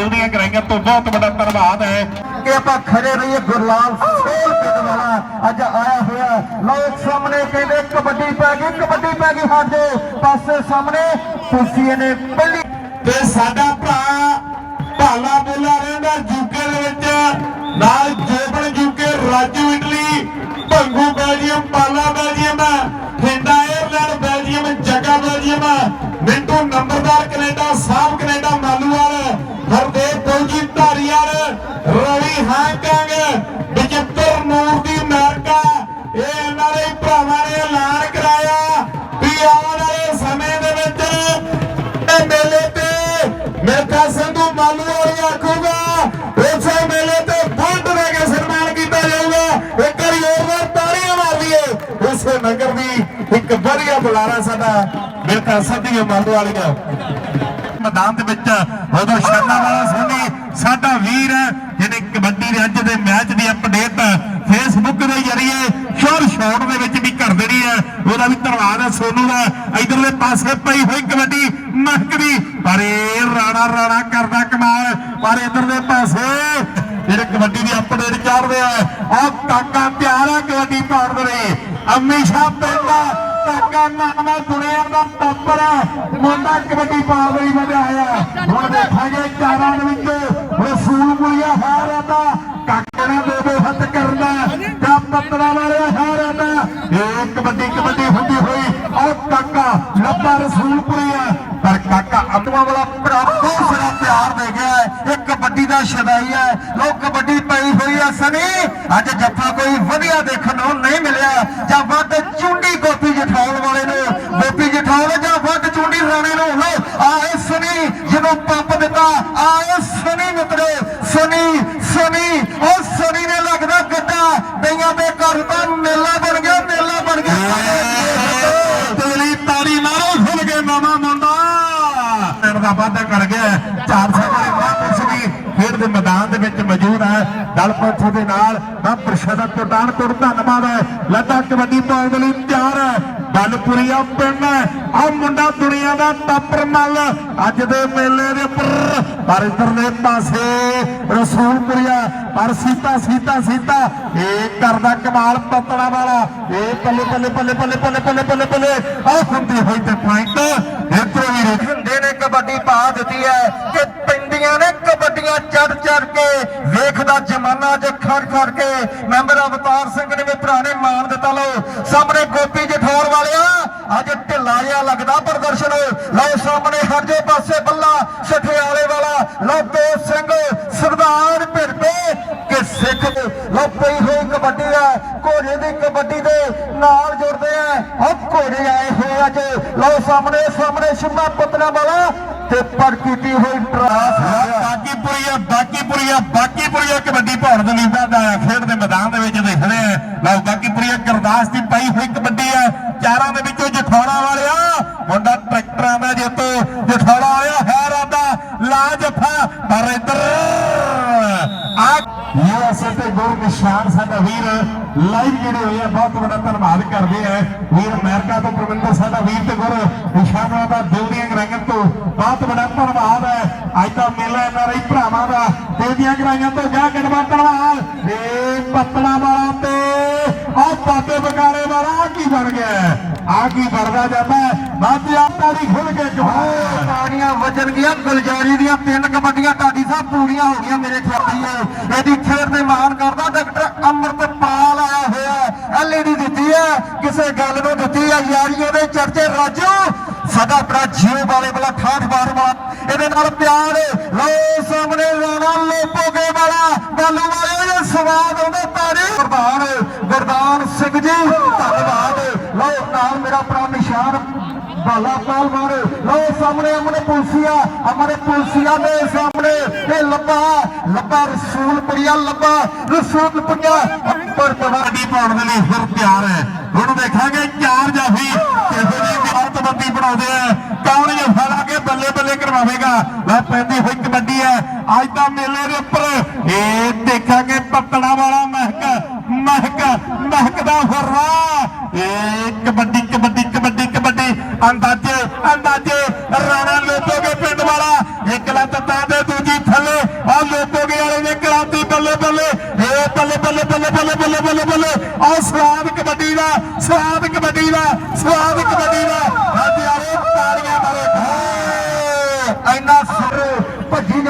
ਦਿਲ ਦੀਆਂ ਗਰਾਈਆਂ ਤੋਂ ਬਹੁਤ ਵੱਡਾ ਧੰਨਵਾਦ ਹੈ। ਕਿ ਆਪਾਂ ਖੜੇ ਰਹੀਏ ਗੁਰਲਾਲ ਸੋਲ ਪਿੰਡ ਵਾਲਾ ਅੱਜ ਆਇਆ ਹੋਇਆ ਲੋਕ ਸਾਹਮਣੇ ਕਹਿੰਦੇ ਕਬੱਡੀ ਪੈ ਗਈ ਕਬੱਡੀ ਪੈ ਗਈ ਸਾਡੇ ਪਾਸੇ ਸਾਹਮਣੇ। ਤੁਸੀਂ ਨੇ ਪਹਿਲੀ ਤੇ ਸਾਡਾ ਭਰਾ ਭਾਲਾ ਬੋਲਾ ਰਹਿੰਦਾ ਯੂਕੇ ਦੇ ਵਿੱਚ। ਨਾਲ Joban UK Raju Italy Bhangu Belgium Pala Belgium Theda airline Belgium Jagga Belgium Mintu ਨੰਬਰਦਾਰ Canada Sahib Canada Maluwal Hardev Fauji Dhariwal Ravi Hong Kong Bachittar Noor ਦੀ ਅਮਰੀਕਾ ਇਹ ਇਹਨਾਂ ਦੇ ਭਰਾਵਾਂ ਨੇ ਐਲਾਨ ਕਰਾਇਆ। ਵੀ ਆਉਣ ਵਾਲੇ ਸਮੇਂ ਦੇ ਵਿੱਚ ਇਹ ਮੇਲੇ ਤੇ ਮਿਲਖਾ ਸੰਧੂ ਮਾਲੂ ਵਾਲੀ ਆਖੂਗਾ। ਉਸੇ ਮੇਲੇ ਤੇ ਫੰਡ ਦੇ ਕੇ ਸਨਮਾਨ ਕੀਤਾ ਜਾਊਗਾ। ਇੱਕ ਵਾਰੀ ਹੋਰ ਵਾਰ ਤਾੜੀਆਂ ਮਾਰ ਉਸੇ ਨਗਰ ਦੀ ਇੱਕ ਵਧੀਆ ਬੁਲਾਰਾ ਸਾਡਾ ਮਿਲਖਾ ਸੰਧੂ ਮਾਲੂ ਵਾਲੀਆਂ। ਮੈਦਾਨ ਦੇ ਵਿੱਚ ਉਦੋਂ ਸ਼ਰਨਾ ਵਾਲਾ ਸੋਨੀ ਸਾਡਾ ਵੀਰ, ਜਿਹਨੇ ਕਬੱਡੀ ਦੇ ਅੱਜ ਦੇ ਮੈਚ ਦੀ ਅਪਡੇਟ ਫੇਸਬੁੱਕ ਦੇ ਜ਼ਰੀਏ ਸ਼ੋਰ ਸ਼ਾਟ ਦੇ ਵਿੱਚ ਵੀ ਕਰ ਦੇਣੀ ਹੈ ਉਹਦਾ ਵੀ ਧੰਨਵਾਦ ਹੈ ਸੋਨੂ ਦਾ। ਇਧਰਲੇ ਪਾਸੇ ਪਈ ਹੋਈ ਕਬੱਡੀ ਮਹਿਕਦੀ ਪਰ ਇਹ ਰਾਣਾ ਰਾਣਾ ਕਰਦਾ ਕਮਾਲ। ਪਰ ਇਧਰਲੇ ਪਾਸੇ ਜਿਹੜੇ ਕਬੱਡੀ ਦੀ ਅਪਡੇਟ ਚਾੜਦੇ ਆ ਆ ਕਾਕਾ ਪਿਆਰਾ ਕਬੱਡੀ ਪਾੜਦੇ ਨੇ ਹਮੇਸ਼ਾ ਪੈਂਦਾ ਕਾਕਾ ਨਾਨਾ ਦੁਨੀਆ ਦਾ ਟੱਪਰ ਹੈ ਮੁੰਡਾ ਕਬੱਡੀ ਪਾਵਲੀ ਵਧਾਇਆ ਹੁਣ ਦੇਖਾਂਗੇ ਚਾਰਾਂ ਦੇ ਵਿੱਚ ਰਸੂਲ ਗੁਲੀਆ ਹਾਰਾ ਦਾ ਕਾਕੇ ਨੇ ਦੋ ਦੋ ਹੱਥ ਕਰਦਾ ਜਾਂ ਪੱਤਰਾ ਵਾਲੇ ਹਾਰਾ ਦਾ ਇਹ ਕਬੱਡੀ ਕਬੱਡੀ ਹੁੰਦੀ ਹੋਈ ਉਹ ਕਾਕਾ ਲੱਭਾ ਰਸੂਲ ਗੁਲੀਆ ਪਰ ਕਾਕਾ ਅਤਵਾ ਵਾਲਾ ਭਰਾ ਦੂਸਰਾ ਪਿਆਰ ਕਬੱਡੀ ਦਾ ਸ਼ਦਾਈ ਹੈ। ਲੋਕ ਕਬੱਡੀ ਪਈ ਹੋਈ ਹੈ ਸਨੀ। ਅੱਜ ਜੱਫਾ ਕੋਈ ਵਧੀਆ ਦੇਖਣ ਨੂੰ ਨਹੀਂ ਮਿਲਿਆ। ਜਾਂ ਵੱਧ ਚੁੰਡੀ ਗੋਪੀ ਜਠਾਉਣ ਵਾਲੇ ਨੂੰ। ਗੋਪੀ ਜਠਾਉਣ ਜਾਂ ਵੱਧ ਚੁੰਡੀ ਰਾਣੇ ਨੂੰ। ਲੋ ਆਏ ਸਨੀ ਜਦੋਂ ਪੰਪ ਦਿੱਤਾ। ਆਏ ਸਨੀ ਮਿੱਤਰੋ ਸਨੀ ਸਨੀ। ਉਹ ਸਨੀ ਨੇ ਲੱਗਦਾ ਗੱਡਾ। ਦਈਆਂ ਦੇ ਘਰ ਦਾ ਮੇਲਾ ਬਣ ਗਿਆ ਮੇਲਾ ਬਣ ਗਿਆ। ਤੇਰੀ ਤਾੜੀ ਮਾਰੋ ਖੁੱਲ ਕੇ ਮਾਮਾ ਮੁੰਡਾ। ਦਾ ਵਾਅਦਾ ਕਰ ਗਿਆ। 400 ਵਾਲੇ ਵਾਪਸ ਵੀ ਖੇਡ ਦੇ ਮੈਦਾਨ ਦੇ ਵਿੱਚ ਮੌਜੂਦ ਹੈ। ਦਲ ਦਲਪੰਥ ਦੇ ਨਾਲ ਮੈਂ ਪ੍ਰਸ਼ਾਦਾ ਪ੍ਰਦਾਨ ਕਰ ਧੰਨਵਾਦ ਹੈ। ਲੱਦਾ ਕਬੱਡੀ ਪਾਉਣ ਦੇ ਲਈ ਤਿਆਰ ਹੈ। ਬਲਪੁਰੀਆ ਪਿੰਡ ਆ ਮੁੰਡਾ ਦੁਨੀਆ ਦਾ ਟੱਪਰ ਮੱਲ। ਅੱਜ ਦੇ ਮੇਲੇ ਦੇ ਉੱਪਰ ਪਰ ਇਧਰਲੇ ਪਾਸੇ ਰਸੂਲਪੁਰੀਆ ਪਰ ਸੀਤਾ ਸੀਤਾ ਸੀਤਾ। ਇਹ ਕਰਦਾ ਕਮਾਲ ਪਤੜਾ ਵਾਲਾ। ਇਹ ਬੱਲੇ ਬੱਲੇ ਬੱਲੇ ਬੱਲੇ ਬੱਲੇ ਬੱਲੇ ਬੱਲੇ ਬੱਲੇ ਆ ਹੁੰਦੀ ਹੋਈ ਤੇ ਪੁਆਇੰਟ ਇਧਰੋਂ ਵੀ ਰੇਖ ਹਿੰਦੇ ਨੇ, ਕਬੱਡੀ ਪਾ ਦਿੱਤੀ ਹੈ ਕਿ ਪਿੰਡੀਆਂ ਨੇ ਕਬੱਡੀਆਂ ਚੜ ਚੜ ਕੇ ਵੇਖਦਾ ਜਮਾਨਾ ਅੱਜ ਖੜ ਖੜ ਕੇ। ਮੈਂਬਰ ਅਵਤਾਰ ਸਿੰਘ ਨੇ ਵੀ ਪੁਰਾਣੇ ਨੇ ਮਾਣ ਦਿੱਤਾ ਲਓ। ਸਾਹਮਣੇ ਗੋਪੀ ਜਠੌਰ ਵਾਲਿਆ ਅੱਜ ਢਿੱਲਾ ਲੱਗਦਾ ਪ੍ਰਦਰਸ਼ਨ। ਲਓ ਸਾਹਮਣੇ ਹਰਜੇ ਪਾਸੇ ਬੱਲਾ, ਸਠਿਆਲੇ ਵਾਲਾ। ਲਓ ਸਿੰਘ, ਸਰਦਾਰ ਭਿਰਦੇ ਕਿ ਸਿੱਖ ਲਓ ਪਈ ਹੋਈ ਕਬੱਡੀ ਹੈ ਘੋੜੇ ਦੀ ਕਬੱਡੀ ਦੇ ਨਾਲ ਜੁੜਦੇ ਆ। ਉਹ ਘੋੜੇ ਆਏ ਹੋਏ ਅੱਜ। ਲਓ ਸਾਹਮਣੇ ਸਾਹਮਣੇ ਸ਼ਿਮਾ ਪੁੱਤਰਾ ਵਾਲਾ। ਤੇ ਪਰ ਹੋਈ ਟਰਾਸ ਬਾਕੀਪੁਰੀਆ ਬਾਕੀਪੁਰੀਆ ਬਾਕੀਪੁਰੀਆ ਕਬੱਡੀ ਭਾਰਤ ਦੇ ਲਈ ਦਾ ਖੇਡ ਦੇ ਮੈਦਾਨ ਦੇ ਵਿੱਚ ਦੇਖਦੇ ਆ ਲਓ, ਬਾਕੀਪੁਰੀਆ ਗੁਰਦਾਸ ਦੀ ਪਾਈ ਹੋਈ ਕਬੱਡੀ ਆ ਚਾਰਾਂ ਦੇ ਵਿੱਚੋਂ ਜਠੌੜਾ ਵਾਲਿਆ। ਮੁੰਡਾ ਟਰੈਕਟਰਾਂ ਦਾ ਜੇਤੂ, ਜਠੌੜਾ ਵਾਲਿਆ ਹੈ ਰਾਦਾ ਲਾ ਜਫਾ ਪਰ ਇੱਧਰ ਆ ਯੂਐਸਏ ਤੇ ਗੁਰ ਨਿਸ਼ਾਨ ਸਾਡਾ ਵੀਰ ਲਾਈਵ ਜਿਹੜੇ ਹੋਏ ਆ, ਬਹੁਤ ਵੱਡਾ ਧੰਨਵਾਦ ਕਰਦੇ ਆ। ਵੀਰ ਅਮਰੀਕਾ ਤੋਂ ਪ੍ਰਵਿੰਦਰ ਸਾਡਾ ਵੀਰ ਤੇ ਗੁਰ, ਨਿਸ਼ਾਨ ਦਾ ਦਿਲ ਦੀਆਂ ਗਰਾਈਆਂ ਤੋਂ ਬਹੁਤ ਵੱਡਾ ਧੰਨਵਾਦ ਹੈ। ਅੱਜ ਦਾ ਮੇਲਾ ਇਹਨਾਂ ਰਹੀ ਭਰਾਵਾਂ ਦਾ ਦਿਲ ਦੀਆਂ ਗਰਾਈਆਂ ਤੋਂ ਜਾ ਕੇ ਨਵਾਂ ਧੰਨਵਾਦ ਇਹ ਪਤਲਾ ਵਾਲਾ ਤੇ ਆ ਪਾਤੇ ਬਕਾਰੇ ਵਾਲਾ ਕੀ ਬਣ ਗਿਆ ਆ ਕੀ ਕਰਦਾ ਜਾਂਦਾ ਬਾਤੀ ਆਪਾ ਦੀ ਖੁੱਲ ਕੇ ਕਹਾਣੀ ਤਾੜੀਆਂ ਵੱਜਣ ਗਿਆ ਗੁਲਜਾਰੀ ਦੀਆਂ ਤਿੰਨ ਕਬੱਡੀਆਂ ਢਾਡੀ ਸਾਹਿਬ ਪੂਰੀਆਂ ਹੋ ਗਈਆਂ ਮੇਰੇ ਖਿਆਲ ਇਹਦੀ ਖੇਡ ਦੇ ਮਾਣ ਕਰਦਾ ਡਾਕਟਰ ਅਮਰਤਪਾਲ ਆਇਆ ਹੋਇਆ ਐਲਈਡੀ ਦਿੱਤੀ ਹੈ। ਕਿਸੇ ਗੱਲ ਨੂੰ ਦਿੱਤੀ ਹੈ। ਯਾਰੀ ਉਹਦੇ ਚਰਚੇ। ਰਾਜੂ ਸਾਡਾ ਆਪਣਾ ਜੀਓ ਵਾਲੇ ਵਾਲਾ, ਠਾਠ ਬਾਰ ਵਾਲਾ। ਇਹਦੇ ਨਾਲ ਪਿਆਰ। ਲਓ, ਸਾਹਮਣੇ ਰਾਣਾ ਲੋਪੋਗੇ ਵਾਲਾ। ਬਾਲੂ ਵਾਲੇ, ਸਵਾਦ ਆਉਂਦਾ ਤਾਰੇ ਗੁਰਦਾਨ ਗੁਰਦਾਨ ਸਿੰਘ ਜੀ, ਧੰਨਵਾਦ। ਨਾਲ ਮੇਰਾ ਭਰਾ ਨਿਸ਼ਾਨ, ਬਾਲਾ ਪਾਲ ਮਾਰ ਸਾਹਮਣੇ ਅਮਨੇ ਪੁਲਸੀਆ ਅਮਨੇ ਪੁਲਸੀਆ ਦੇ ਸਾਹਮਣੇ, ਇਹ ਲੱਭਾ ਲੱਭਾ ਰਸੂਲਪੁਰੀਆ ਲੱਭਾ ਰਸੂਲਪੁਰੀਆ ਉੱਪਰ ਪਵਾ ਕਬੱਡੀ ਪਾਉਣ ਦੇ ਲਈ ਫਿਰ ਤਿਆਰ ਹੈ। ਹੁਣ ਦੇਖਾਂਗੇ ਚਾਰ ਜਾਫੀ ਕਿਸੇ ਦੀ ਮਹੱਤਵੰਦੀ ਬਣਾਉਂਦੇ ਆ। ਕੌਣ ਜਫਾ ਲਾ ਕੇ ਬੱਲੇ ਬੱਲੇ ਕਰਵਾਵੇਗਾ? ਲੈ, ਪੈਂਦੀ ਹੋਈ ਕਬੱਡੀ ਹੈ। ਅੱਜ ਦਾ ਮੇਲੇ ਦੇ ਉੱਪਰ ਇਹ ਦੇਖਾਂਗੇ ਪੱਤਣਾ ਵਾਲਾ ਮਹਿਕ ਮਹਿਕ ਮਹਿਕ ਮਹਿਕਦਾ ਫਰਵਾ ਏ ਕਬੱਡੀ ਕਬੱਡੀ ਕਬੱਡੀ ਕਬੱਡੀ। ਅੰਦਾਜ਼ੇ ਅੰਦਾਜ਼ੇ, ਰਾਣਾ ਲੋਪੋਗੇ ਪਿੰਡ ਵਾਲਾ ਇੱਕ ਲੱਤ ਤਾਂ ਦੇ ਦੂਜੀ ਥੱਲੇ। ਆ ਲੋਪੋਗੇ ਵਾਲੇ ਨੇ ਕਰਾਤੀ ਬੱਲੇ ਬੱਲੇ। ਏ ਬੱਲੇ ਬੱਲੇ ਬੱਲੇ ਬੱਲੇ ਬੱਲੇ ਬੱਲੇ ਬੱਲੇ। ਆ ਸਵਾਦ ਕਬੱਡੀ ਦਾ, ਸਵਾਦ ਕਬੱਡੀ ਦਾ, ਸਵਾਦ ਕਬੱਡੀ ਦਾ।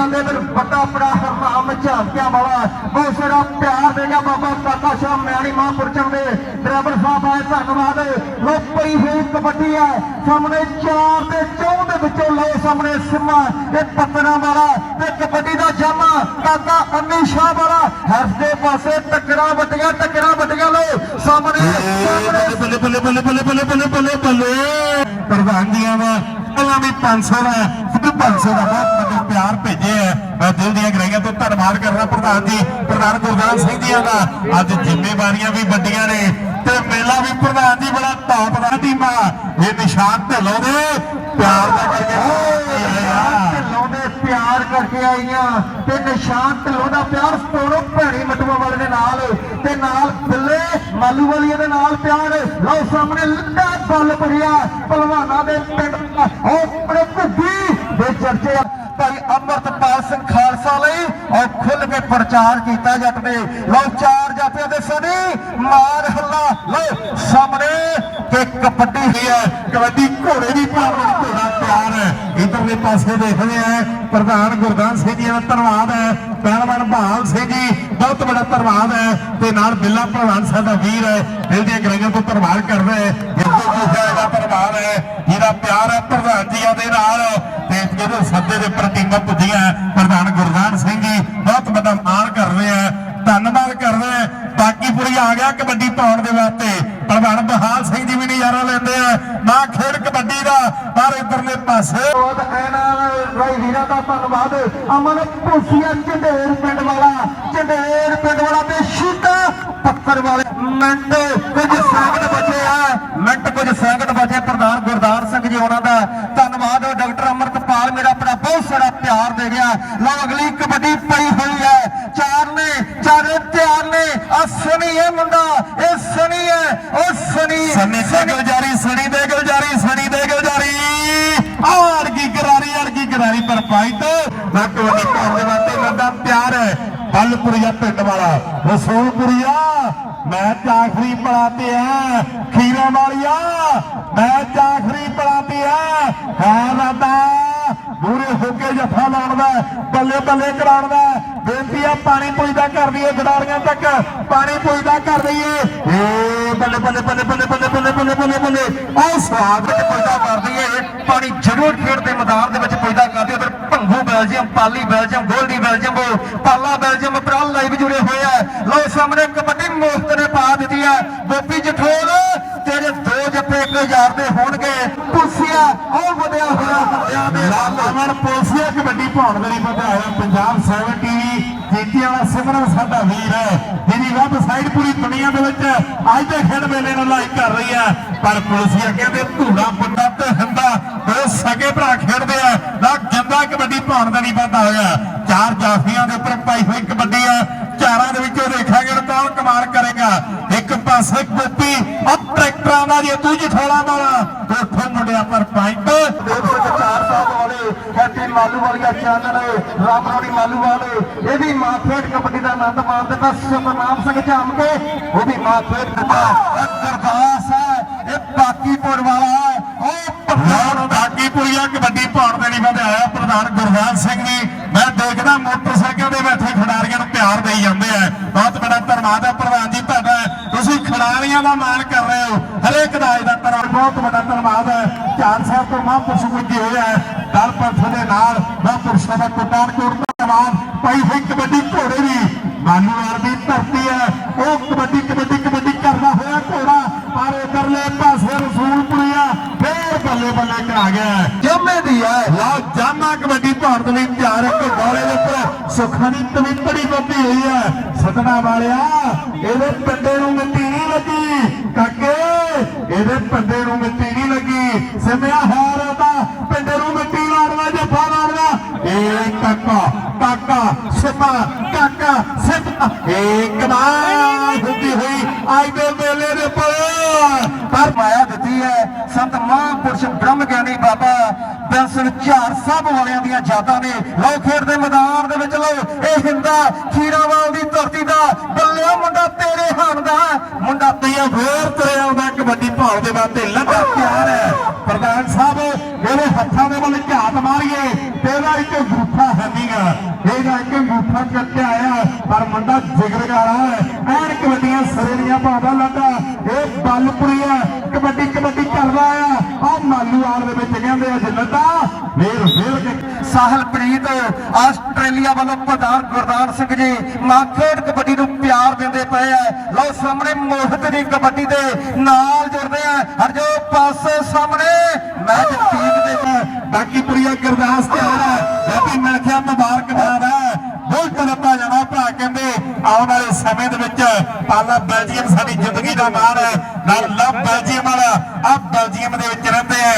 ਜਾਂਦੇ ਫਿਰ ਵੱਡਾ ਪੜਾ ਸਰਨਾਮ ਝਾਕਿਆ ਵਾਲਾ ਬਹੁਤ ਸਾਰਾ ਪਿਆਰ ਦੇਗਾ ਬਾਬਾ ਕਾਕਾ ਸ਼ਾਹ ਮਿਆਣੀ ਮਹਾਂਪੁਰਸ਼ਾਂ ਦੇ ਡਰਾਈਵਰ ਸਾਹਿਬ ਆਏ ਧੰਨਵਾਦ। ਲੋ ਪਈ ਹੋਈ ਕਬੱਡੀ ਹੈ ਸਾਹਮਣੇ ਚਾਰ ਤੇ ਚੌਂ ਦੇ ਵਿੱਚੋਂ ਲੋ ਸਾਹਮਣੇ ਸਿਮਾ ਤੇ ਪੱਤਣਾ ਵਾਲਾ ਤੇ ਕਬੱਡੀ ਦਾ ਜਾਮਾ ਕਾਕਾ ਅੰਮੀ ਸ਼ਾਹ ਵਾਲਾ। ਹਰਫ ਦੇ ਪਾਸੇ ਟੱਕਰਾਂ ਵੱਟੀਆਂ ਟੱਕਰਾਂ ਵੱਟੀਆਂ ਲੋ ਸਾਹਮਣੇ ਸਾਹਮਣੇ ਬੱਲੇ ਬੱਲੇ ਬੱਲੇ ਬੱਲੇ ਬੱਲੇ ਬੱਲੇ ਬੱਲੇ ਪ੍ਰਧਾਨ ਦੀਆਂ ਵਾ ਪਹਿਲਾਂ ਵੀ 500 ਦਾ ਫਿਰ 500 ਦਾ ਬਹੁਤ ਵੱਡਾ ਪਿਆਰ ਭੇਜਿਆ ਮੈਂ ਦਿਲ ਦੀਆਂ ਗਰਾਈਆਂ ਤੋਂ ਧੰਨਵਾਦ ਕਰਦਾ ਪ੍ਰਧਾਨ ਜੀ, ਪ੍ਰਧਾਨ ਗੁਰਦਾਨ ਸਿੰਘ ਜੀ ਦਾ। ਅੱਜ ਜ਼ਿੰਮੇਵਾਰੀਆਂ ਵੀ ਵੱਡੀਆਂ ਨੇ ਤੇ ਮੇਲਾ ਵੀ ਪ੍ਰਧਾਨ ਜੀ ਬੜਾ ਟੌਪ ਦਾ ਟੀਮਾ ਇਹ ਨਿਸ਼ਾਨ ਢਿੱਲੋਂ ਦੇ ਪਿਆਰ ਦਾ ਕਰਕੇ ਢਿੱਲੋਂ ਦੇ ਪਿਆਰ ਕਰਕੇ ਆਈਆਂ। ਤੇ ਨਿਸ਼ਾਨ ਢਿੱਲੋਂ ਦਾ ਪਿਆਰ ਸਤੋਰੋ ਭੈਣੀ ਮਟੂਆ ਵਾਲੇ ਦੇ ਨਾਲ। ਤੇ ਨਾਲ ਬਿੱਲੇ ਮਾਲੂ ਦੇ ਨਾਲ ਪਿਆਰ ਲਓ ਸਾਹਮਣੇ ਲੱਗਾ ਬੱਲ ਭਰਿਆ ਪਹਿਲਵਾਨਾਂ ਦੇ ਪਿੰਡ ਉਹ ਆਪਣੇ ਭੁੱਗੀ ਦੇ ਚਰਚੇ ਆ। ਭਾਈ ਅਮਰਤਪਾਲ ਸਿੰਘ ਖਾਲਸਾ ਲਈ ਔਰ ਖੁੱਲ ਕੇ ਪ੍ਰਚਾਰ ਕੀਤਾ ਜੱਟ ਨੇ। ਲਓ, ਚਾਰ ਜਾਪਿਆਂ ਦੇ ਸਨੀ, ਮਾਰ ਹੱਲਾ। ਲਓ, ਸਾਹਮਣੇ ਤੇ ਕਬੱਡੀ ਹੀ ਹੈ। ਕਬੱਡੀ ਘੋੜੇ ਦੀ ਭਾਵ ਘੋੜਾ ਪਿਆਰ ਹੈ। ਇਧਰਲੇ ਪਾਸੇ ਦੇਖਦੇ ਆ ਪ੍ਰਧਾਨ ਗੁਰਦਾਨ ਸਿੰਘ ਜੀ ਦਾ ਧੰਨਵਾਦ ਹੈ। ਪਹਿਲਵਾਨ ਬਹਾਲ ਸਿੰਘ ਜੀ, ਬਹੁਤ ਬੜਾ ਧੰਨਵਾਦ ਹੈ। ਤੇ ਨਾਲ ਬਿੱਲਾ ਪ੍ਰਧਾਨ ਸਾਡਾ ਵੀਰ ਹੈ। ਦਿਲ ਦੀਆਂ ਗਰਾਈਆਂ ਤੋਂ ਧੰਨਵਾਦ ਕਰਦਾ ਹੈ। ਜਿੱਦੋਂ ਦੂਜਾ ਇਹਦਾ ਹੈ, ਜਿਹਦਾ ਪਿਆਰ ਹੈ ਪ੍ਰਧਾਨ ਜੀਆਂ ਦੇ ਨਾਲ। ਤੇ ਜਦੋਂ ਸੱਦੇ ਦੇ ਉੱਪਰ ਟੀਮਾਂ ਪੁੱਜੀਆਂ, ਪ੍ਰਧਾਨ ਗੁਰਦਾਨ ਸਿੰਘ ਜੀ ਬਹੁਤ ਵੱਡਾ ਮਾਣ ਕਰ ਰਹੇ ਆ ਧੰਨਵਾਦ ਕਰਦੇ ਆ ਬਾਕੀਪੁਰੀ ਆ ਗਿਆ ਕਬੱਡੀ ਪਾਉਣ ਦੇ ਵਾਸਤੇ। ਪ੍ਰਧਾਨ ਬਹਾਲ ਸਿੰਘ ਜੀ ਵੀ ਨਜ਼ਾਰਾ ਲੈਂਦੇ ਆ। ਨਾ ਖੇਡ ਕਬੱਡੀ ਦਾ, ਪਰ ਇਧਰਲੇ ਪਾਸੇ ਬਹੁਤ ਐਨਾ ਰਾਈ ਵੀਰਾਂ ਦਾ ਧੰਨਵਾਦ। ਅਮਨ ਭੂਸੀਆ, ਝੰਡੇਰ ਪਿੰਡ ਵਾਲਾ, ਝੰਡੇਰ ਪਿੰਡ ਵਾਲਾ ਤੇ ਸ਼ੀਤਾ ਪੱਥਰ ਵਾਲੇ। ਮਿੰਟ ਕੁਝ ਸੈਕਿੰਡ ਬਚੇ ਆ ਮਿੰਟ ਕੁਝ ਸੈਕਿੰਡ ਬਚੇ ਪ੍ਰਧਾਨ ਗੁਰਦਾਰ ਸਿੰਘ ਜੀ ਉਹਨਾਂ ਦਾ ਧੰਨਵਾਦ ਡਾਕਟਰ ਅਮਰਤਪਾਲ ਮੇਰਾ ਆਪਣਾ ਬਹੁਤ ਸਾਰਾ ਪਿਆਰ ਦੇ ਗਿਆ ਲਓ ਕਬੱਡੀ ਪਈ ਹੋਈ ਹੈ। ਚਾਰ ਨੇ ਚਾਰੇ ਤਿਆਰ ਨੇ। ਆ ਸਨੀ ਇਹ ਮੁੰਡਾ ਇਹ ਸਨੀ ਹੈ। ਉਹ ਸਨੀ ਸਨੀ ਦੇ ਗੁਲਜਾਰੀ ਸਣੀ ਦੇ ਗੁਲਜਾਰੀ ਸਣੀ ਦੇ ਗੁਲਜਾਰੀ ਆੜ ਕੀ ਕਰਾਰੀ ਆੜ ਕੀ ਕਰਾਰੀ ਪਰ ਪਾਈਟ ਨਾ ਕਬੱਡੀ ਪਾਉਣ ਦੇ ਵਾਸਤੇ ਲੱਗਾ ਪਿਆਰ ਹੈ। ਬਲਪੁਰੀਆ ਪਿੰਡ ਵਾਲਾ ਰਸੂਲਪੁਰੀਆ ਮੈਂ ਚਾਖਰੀ ਪੜਾਤੇ ਆ ਖੀਰਾ ਵਾਲੀਆ ਮੈਂ ਚਾਖਰੀ ਪੜਾਤੇ ਆ ਹੈ ਰਾਦਾ ਮੂਰੇ ਹੋ ਕੇ ਜੱਫਾ ਲਾਉਣ ਬੱਲੇ ਬੱਲੇ ਕਰਾਉਣ ਬੇਨਤੀ ਆ, ਪਾਣੀ ਪੁੱਜਦਾ ਕਰ ਦਈਏ ਗਡਾਰੀਆਂ ਤੱਕ, ਪਾਣੀ ਪੁੱਜਦਾ ਕਰ ਦਈਏ ਏ, ਬੱਲੇ ਬੱਲੇ ਬੱਲੇ ਬੱਲੇ ਬੱਲੇ ਬੱਲੇ ਬੱਲੇ ਬੱਲੇ ਬੱਲੇ। ਆਹ ਸਵਾਦ ਵਿੱਚ ਪੈਦਾ ਕਰ ਦਈਏ ਪਾਣੀ ਜ਼ਰੂਰ ਖੇਡ ਦੇ ਮੈਦਾਨ ਦੇ ਵਿੱਚ ਪੈਦਾ ਕਰਦੇ ਉਧਰ Bhangu Belgium, Pali Belgium, Goldy Belgium Pala Belgium ਅਪਰਾਲ live ਜੁੜੇ ਹੋਏ ਆ। ਲੋ ਸਾਹਮਣੇ ਕਬੱਡੀ ਮੁਫਤ ਨੇ ਪਾ ਦਿੱਤੀ ਆ। ਗੋਪੀ ਜਠੋਲ, ਤੇਰੇ ਦੋ ਜੱਫੇ 1000 ਦੇ ਹੋਣ ਪੁੱਸਿਆ ਉਹ ਵਧਿਆ ਹੋਇਆ। ਹੱਥਿਆਂ ਅਮਨ ਪੋਸੀਆ ਕਬੱਡੀ ਪਾਉਣ ਦੇ ਵਧਾਇਆ ਪੰਜਾਬ 7 ਟੀਵੀ ਜੀਤੀ ਵਾਲਾ ਸਿਮਰਨ ਸਾਡਾ ਵੀਰ ਹੈ, ਜਿਹਦੀ ਵੈਬਸਾਈਟ ਪੂਰੀ ਦੁਨੀਆ ਦੇ ਵਿੱਚ ਅੱਜ ਦੇ ਖੇਡ ਮੇਲੇ ਨੂੰ ਲਾਈਕ ਕਰ ਰਹੀ ਹੈ। ਪਰ ਪੁਲਸੀਆ ਕਹਿੰਦੇ ਧੂੜਾ ਪੁੱਡਾ ਤੇ ਹੰਦਾ ਦੋ ਸਕੇ ਭਰਾ ਖੇਡਦੇ ਆ। ਨਾ ਜਿੰਦਾ ਕਬੱਡੀ ਪਾਉਣ ਦਾ ਨਹੀਂ ਪਤਾ ਹੋਇਆ ਚਾਰ ਜਾਫੀਆਂ ਦੇ ਉੱਪਰ ਪਾਈ ਹੋਈ ਕਬੱਡੀ ਆ। ਚਾਰਾਂ ਦੇ ਵਿੱਚੋਂ ਦੇਖਾਂਗੇ ਹੁਣ ਕੌਣ ਕਮਾਲ ਕਰੇਗਾ। ਇੱਕ ਪਾਸੇ ਗੋਪੀ ਟਰੈਕਟਰਾਂ ਦਾ ਜੇ ਤੂੰ ਜਠੋਲਾ ਵਾਲਾ ਉੱਥੋਂ ਮੁੰਡਿਆ ਪਰ ਪਾਈਪ ਦੇਖੋ ਤੇ ਚਾਰ ਸਾਹਿਬ ਵਾਲੇ ਹੈਪੀ ਮਾਲੂ ਵਾਲੀਆ ਚਾਨਣ ਰਾਮਰੋਣੀ ਮਾਲੂ ਵਾਲੇ। ਇਹ ਵੀ ਮਾਫੇਟ ਕਬੱਡੀ ਦਾ ਆਨੰਦ ਮਾਣਦੇ ਤਾਂ ਸਤਨਾਮ ਸਿੰਘ ਝਾਮ ਕੇ। ਉਹ ਵੀ ਮਾਫੇਟ ਦਿੱਤਾ ਗੁਰਦਾਸ ਹੈ ਇਹ ਬਾਕੀਪੁਰ ਵਾਲਾ ਹੈ। ਉਹ ਪ੍ਰਧਾਨ ਬਾਕੀਪੁਰੀਆ ਕਬੱਡੀ ਦੇ ਗੁਰਦਾਨ ਸਿੰਘ ਜੀ। ਮੈਂ ਦੇਖਦਾ ਮੋਟਰਸਾਈਕਲ ਦੇ ਬੈਠੇ ਖਿਡਾਰੀਆਂ ਨੂੰ ਪਿਆਰ ਦੇਈ ਜਾਂਦੇ ਆ। ਬਹੁਤ ਬੜਾ ਧੰਨਵਾਦ ਹੈ ਪ੍ਰਧਾਨ ਜੀ ਤੁਹਾਡਾ ਤੁਸੀਂ ਖਿਡਾਰੀਆਂ ਦਾ ਮਾਣ ਕਰ ਰਹੇ ਹੋ। ਹਰੇਕ ਦਾ ਇਹਦਾ ਧੰਨਵਾਦ ਬਹੁਤ ਵੱਡਾ ਧੰਨਵਾਦ ਹੈ। ਚਾਰ ਸਾਹਿਬ ਤੋਂ ਮਹਾਂਪੁਰਸ਼ ਪੁੱਜੇ ਹੋਇਆ ਆ ਦਲ ਪੰਥ ਦੇ ਨਾਲ ਮਹਾਂਪੁਰਸ਼ਾਂ ਦਾ ਕੋਟਾਨ ਕੋਟ ਧੰਨਵਾਦ ਪਈ ਪੰਜਾਬ ਵਾਲਿਆਂ ਦੀਆਂ ਯਾਦਾਂ ਨੇ। ਲੋ ਖੇਡ ਦੇ ਮੈਦਾਨ ਦੇ ਵਿੱਚ ਲੋ ਇਹ ਹਿੰਦਾ ਖੀਰਾਵਾਲ ਦੀ ਧਰਤੀ ਦਾ ਬੱਲਿਆ ਮੁੰਡਾ ਤੇਰੇ ਹਾਨ ਦਾ। ਮੁੰਡਾ ਤੇ ਹੋਰ ਤੁਰਿਆ ਆਉਂਦਾ, ਕਬੱਡੀ ਭਾਵ ਦੇ ਵਾਸਤੇ ਲੱਗਾ ਪਿਆਰ ਹੈ। ਪ੍ਰਧਾਨ ਸਾਹਿਬ ਮੇਰੇ ਹੱਥਾਂ ਦੇ ਵੱਲ ਝਾਤ ਮਾਰੀਏ। ਤੇਰਾ ਇੱਕ ਅੰਗੂਠਾ ਹੰਦੀਗਾ ਇਹਦਾ ਇੱਕ ਅੰਗੂਠਾ ਚੱਕਿਆ ਆਇਆ, ਪਰ ਮੁੰਡਾ ਜਿਗਰਗਾਰਾ ਹੈ। ਐਨ ਕਬੱਡੀਆਂ ਸਰੇ ਦੀਆਂ ਭਾਵਾਂ ਲੱਗਾ ਇਹ ਬਲਪੁਰੀਆ ਕਬੱਡੀ ਕਬੱਡੀ ਕਰਦਾ ਆ ਆ ਮਾਲੂਆਲ ਦੇ ਵਿੱਚ ਕਹਿੰਦੇ ਆ, ਜਨਤਾ ਫੇਰ ਫੇਰ ਕੇ ਸਾਹਿਲਪ੍ਰੀਤ ਆਸਟ੍ਰੇਲੀਆ ਵੱਲੋਂ ਪ੍ਰਧਾਨ ਗੁਰਦਾਨ ਸਿੰਘ ਜੀ ਮਾਂ ਕਬੱਡੀ ਨੂੰ ਪਿਆਰ ਦਿੰਦੇ ਪਏ ਆ। ਲਓ ਸਾਹਮਣੇ ਮੋਹਿਤ ਦੀ ਕਬੱਡੀ ਦੇ ਨਾਲ ਜੁੜਦੇ ਆ। ਹਰਜੋ ਪਾਸੇ ਸਾਹਮਣੇ। ਮੈਚ ਟੀਮ ਦੇ ਬਾਕੀ ਪੁਰੀਆ ਗੁਰਦਾਸ ਤੇ ਬਾਕੀ ਹੈਪੀ ਮਿਲਖਿਆ ਮੁਬਾਰਕਬਾਦ ਹੈ ਬੁਲਟ ਲੱਤਾ ਜਾਣਾ ਭਰਾ ਕਹਿੰਦੇ। ਆਉਣ ਵਾਲੇ ਸਮੇਂ ਦੇ ਵਿੱਚ ਪਾਲਾ ਬੈਲਜੀਅਮ ਸਾਡੀ ਜ਼ਿੰਦਗੀ ਦਾ ਮਾਣ ਹੈ। ਨਾਲ ਲਵ ਬੈਲਜੀਅਮ ਵਾਲਾ ਆ ਬੈਲਜੀਅਮ ਦੇ ਵਿੱਚ ਰਹਿੰਦੇ ਆ।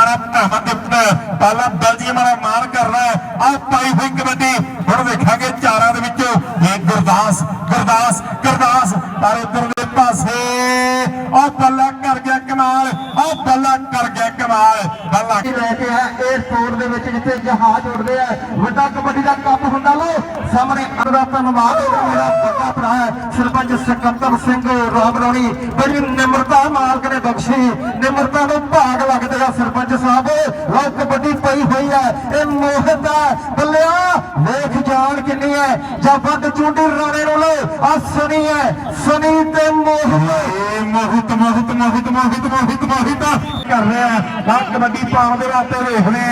ਆਰਾ ਭਰਾਵਾਂ ਦੇ ਪੁੱਤ ਪਾਲਾ ਬੈਲਜੀਅਮ ਵਾਲਾ ਮਾਣ ਕਰਨਾ ਆ। ਪਾਈ ਹੋਈ ਕਬੱਡੀ, ਹੁਣ ਵੇਖਾਂਗੇ ਚਾਰਾਂ ਦੇ ਵਿੱਚੋਂ। ਇਹ ਗੁਰਦਾਸ ਗੁਰਦਾਸ ਗੁਰਦਾਸ, ਪਰ ਇਧਰ ਪਾਸੇ। ਉਹ ਬੱਲਾ ਕਰ ਗਿਆ ਕਮਾਲ, ਉਹ ਬੱਲਾ ਕਰ ਗਿਆ ਕਮਾਲ। ਬੱਲਾ ਲੈ ਕੇ ਆ 에어ਪੋਰਟ ਦੇ ਵਿੱਚ ਜਿੱਥੇ ਜਹਾਜ਼ ਉੱਡਦੇ ਆ। ਵੱਡਾ ਕਬੱਡੀ ਦਾ ਕੱਪ ਹੁੰਦਾ ਲੋ ਸਾਹਮਣੇ ਅਨੁਰਾ ਧੰਨਵਾਦ ਮੇਰਾ ਵੱਡਾ ਭਰਾ ਸਰਪੰਚ ਸਕੰਦਰ ਸਿੰਘ ਰਾਮਰੋਣੀ ਬੜੀ ਨਿਮਰਤਾ ਮਾਲਕ ਨੇ ਬਖਸ਼ੀ। ਨਿਮਰਤਾ ਨੂੰ ਭਾਗ ਲੱਗਦੇ ਆ ਸਰਪੰਚ ਸਾਹਿਬ। ਲਓ, ਕਬੱਡੀ ਪਈ ਹੋਈ ਹੈ ਇਹ ਮੋਹਿਤ ਦਾ ਬੱਲਿਆ। ਕਿੰਨੀ ਹੈ ਜਾਂ ਵੱਡ ਚੁੰਡੀ ਰਾਣੇ ਨੂੰ ਲੋ ਆ ਸਨੀ ਹੈ ਸਨੀ ਤੇ ਮੋਹਿਤ। ਮੋਹਿਤ ਮੋਹਿਤ ਮੋਹਿਤ ਮੋਹਿਤ ਮੋਹਿਤ ਮੋਹਿਤ। ਕਰ ਰਿਹਾ ਆ ਕਬੱਡੀ ਪਾਉਣ ਦੇ ਵਾਸਤੇ ਵੇਖਣੇ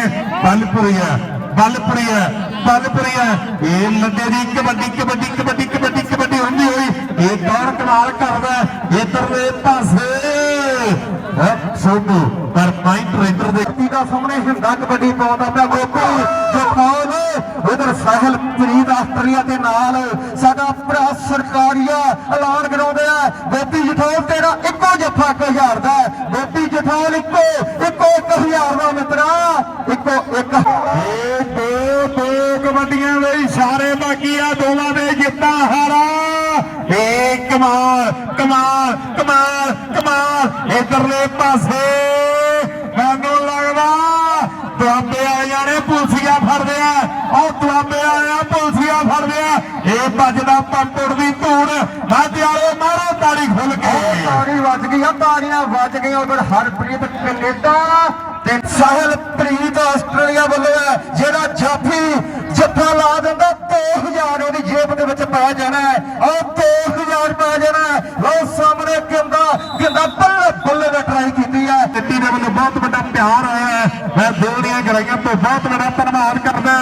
ਬਲਪੁਰੀ ਹੈ ਬਲਪੁਰੀ ਹੈ ਬਲਪੁਰੀ ਹੈ ਇਹ ਲੱਡੇ ਦੀ ਕਬੱਡੀ ਕਬੱਡੀ ਕਬੱਡੀ ਕਬੱਡੀ ਕਬੱਡੀ ਹੁੰਦੀ ਹੋਈ। ਇਹ ਦੌੜ ਕਮਾਲ ਕਰਦਾ ਇਧਰਲੇ ਪਾਸੇ। ਸੋਢੂ ਪਰ ਪੁਆਇੰਟ ਰੇਡਰ ਦੇ ਦਾ ਸਾਹਮਣੇ ਹਿੰਦਾ ਕਬੱਡੀ ਪਾਉਂਦਾ ਪਿਆ ਗੋਪੀ ਜਪਾਨ ਉਧਰ ਸਾਹਿਲ ਪ੍ਰੀਤ ਆਸਟ੍ਰੇਲੀਆ ਦੇ ਨਾਲ ਸਾਡਾ ਭਰਾ ਸਰਕਾਰੀਆ ਐਲਾਨ ਕਰਾਉਂਦੇ ਆ। ਗੋਪੀ ਜਠੌਲ ਤੇਰਾ ਇੱਕੋ ਜੱਫਾ 1000 ਦਾ ਹੈ। ਜਠੌਲ ਇੱਕੋ ਇੱਕੋ 1000 ਦਾ ਮਿੱਤਰਾ ਇੱਕੋ ਇੱਕ ਇਹ ਦੋ ਦੋ ਕਬੱਡੀਆਂ ਦੇ ਇਸ਼ਾਰੇ ਬਾਕੀ ਆ। ਦੋਵਾਂ ਦੇ ਜਿੱਤਾ ਹਾਰਾ। ਏ ਕਮਾਲ ਕਮਾਲ ਕਮਾਲ ਕਮਾਲ। ਇਧਰਲੇ ਪਾਸੇ ਮੈਨੂੰ ਲੱਗਦਾ ਦੁਆਬੇ ਵਾਲਿਆਂ ਨੇ ਪੁਲਸੀਆ ਫੜਦੇ ਆ ਉਹ ਦੁਆਬੇ ਵਾਲਿਆਂ ਪੁਲਸੀਆ ਫੜਦੇ ਆ ਇਹ ਵੱਜਦਾ ਪੰਪੜ ਦੀ ਧੂੜ ਮੱਝ ਵਾਲੇ ਮਾਰੋ ਤਾੜੀ ਖੁੱਲ ਕੇ ਤਾੜੀ ਵੱਜ ਵੱਜ ਗਈਆਂ ਉਧਰ ਹਰਪ੍ਰੀਤ ਕਨੇਡਾ ਤੇ ਸਾਹਿਲ ਪ੍ਰੀਤ ਆਸਟ੍ਰੇਲੀਆ ਵੱਲੋਂ ਹੈ ਜਿਹੜਾ ਜਾਫੀ ਜੱਫਾ ਲਾ ਦਿੰਦਾ 2000 ਉਹਦੀ ਜੇਬ ਦੇ ਵਿੱਚ ਪੈ ਜਾਣਾ ਹੈ ਉਹ 2000 ਪੈ ਜਾਣਾ ਹੈ। ਲਓ ਸਾਹਮਣੇ ਕਿੰਦਾ ਕਿੰਦਾ ਬੱਲੇ ਬੱਲੇ ਨੇ ਟਰਾਈ ਕੀਤੀ ਹੈ ਦਿੱਤੀ ਦੇ ਵੱਲੋਂ ਬਹੁਤ ਵੱਡਾ ਪਿਆਰ ਆਇਆ ਹੈ ਮੈਂ ਦਿਲ ਦੀਆਂ ਗਰਾਈਆਂ ਤੋਂ ਬਹੁਤ ਵੱਡਾ ਧੰਨਵਾਦ ਕਰਦਾ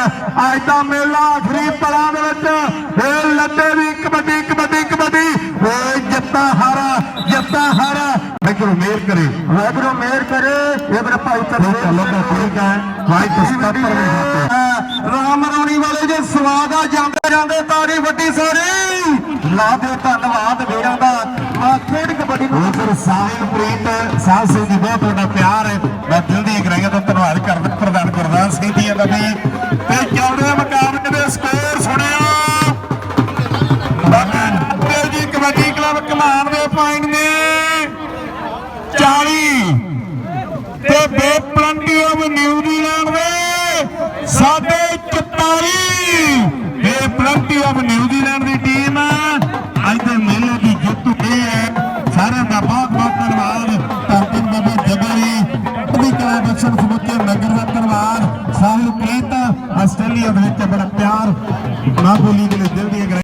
ਅੱਜ ਦਾ ਮੇਲਾ ਆਖਰੀ ਪੜਾਅ ਦੇ ਵਿੱਚ ਇਹ ਲੱਡੇ ਦੀ ਕਬੱਡੀ ਕਬੱਡੀ ਕਬੱਡੀ ਓਏ ਜਿੱਤਾ ਹਾਰਾ ਜਿੱਤਾ ਹਾਰਾ ਵਾਹਿਗੁਰੂ ਮਿਹਰ ਕਰੇ ਵਾਹਿਗੁਰੂ ਕਰੇ ਇਹ ਮੇਰਾ ਭਾਈ ਬਹੁਤ ਚੱਲੋ ਦਾ ਠੀਕ ਹੈ ਭਾਈ ਦਸਤਾਰ ਪਰ ਰਾਮ ਰੌਣੀ ਵਾਲੇ ਜੇ ਸਵਾਦ ਜਾਂਦੇ ਜਾਂਦੇ ਤਾੜੀ ਵੱਡੀ ਸਾਰੀ। ਲਾ ਦਿਓ ਧੰਨਵਾਦ ਵੀਰਾਂ ਦਾ। ਮਾ ਖੇਡ ਕਬੱਡੀ ਨੂੰ। ਉਧਰ ਸਾਹਿਲ ਪ੍ਰੀਤ ਸਾਹਿਬ ਸਿੰਘ ਦੀ ਬਹੁਤ ਵੱਡਾ ਪਿਆਰ ਹੈ। ਮੈਂ ਦਿਲ ਦੀਆਂ ਗਰਾਈਆਂ ਤੋਂ ਧੰਨਵਾਦ ਕਰਦਾ ਪ੍ਰਧਾਨ ਗੁਰਦਾਸ ਸਿੰਘ ਜੀ ਦਾ ਵੀ। ਤੇ ਚੌੜੇ ਮੁਕਾਬਲੇ ਦੇ ਸਕੋਰ ਸੁਣਿਓ ਜੀ ਕਬੱਡੀ ਕਲੱਬ ਕਮਾਨ ਦੇ ਪੁਆਇੰਟ ਨੇ। 40 ਤੇ ਆਫ ਨਿਊਜ਼ੀਲੈਂਡ ਦੇ ਸਾਡੇ 44 ਇਹ ਆਫ ਨਿਊਜ਼ੀਲੈਂਡ ਦੀ ਟੀਮ ਅੱਜ ਦੇ ਮੇਲੇ ਦੀ ਜਿੱਤ ਇਹ ਹੈ। ਸਾਰਿਆਂ ਦਾ ਬਹੁਤ ਬਹੁਤ ਧੰਨਵਾਦ। ਧਰਤੀ ਬਾਬਾ ਜਗਰੀ ਕਬੱਡੀ ਕਲੱਬ ਬਖਸ਼ਣ ਸਮੁੱਚੇ ਨਗਰ ਦਾ ਧੰਨਵਾਦ। ਸਾਹਿਲ ਪ੍ਰੀਤ ਆਸਟ੍ਰੇਲੀਆ ਦੇ ਵਿੱਚ ਬੜਾ ਪਿਆਰ। ਮਾਂ ਬੋਲੀ ਦੇ ਦਿਲ ਦੀਆਂ